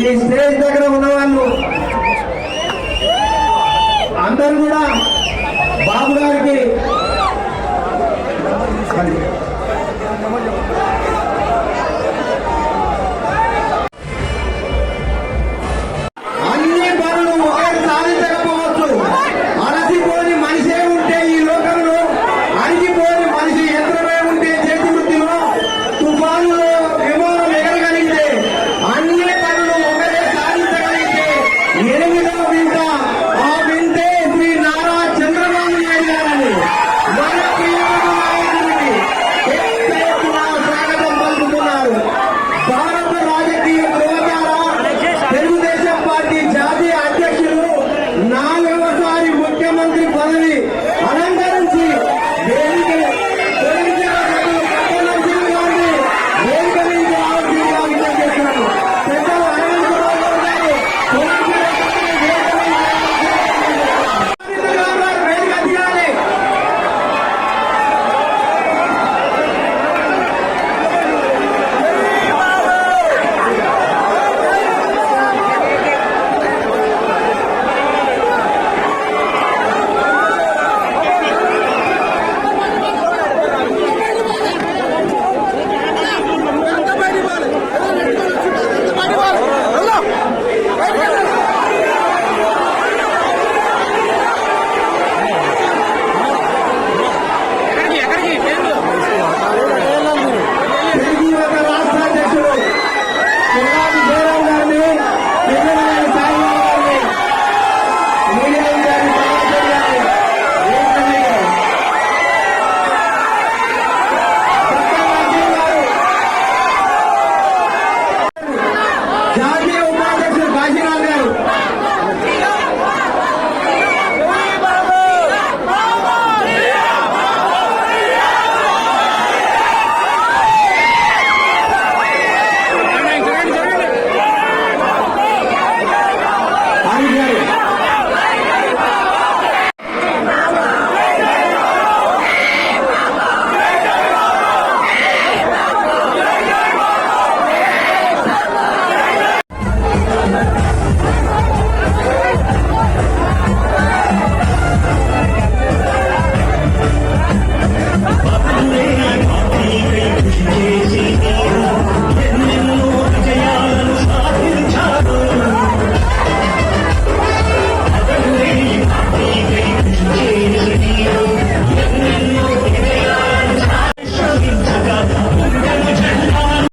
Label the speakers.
Speaker 1: ఈ స్టేజ్ దగ్గర ఉన్న ముఖ్యమంత్రి పదవి అలంకరించి వేదికను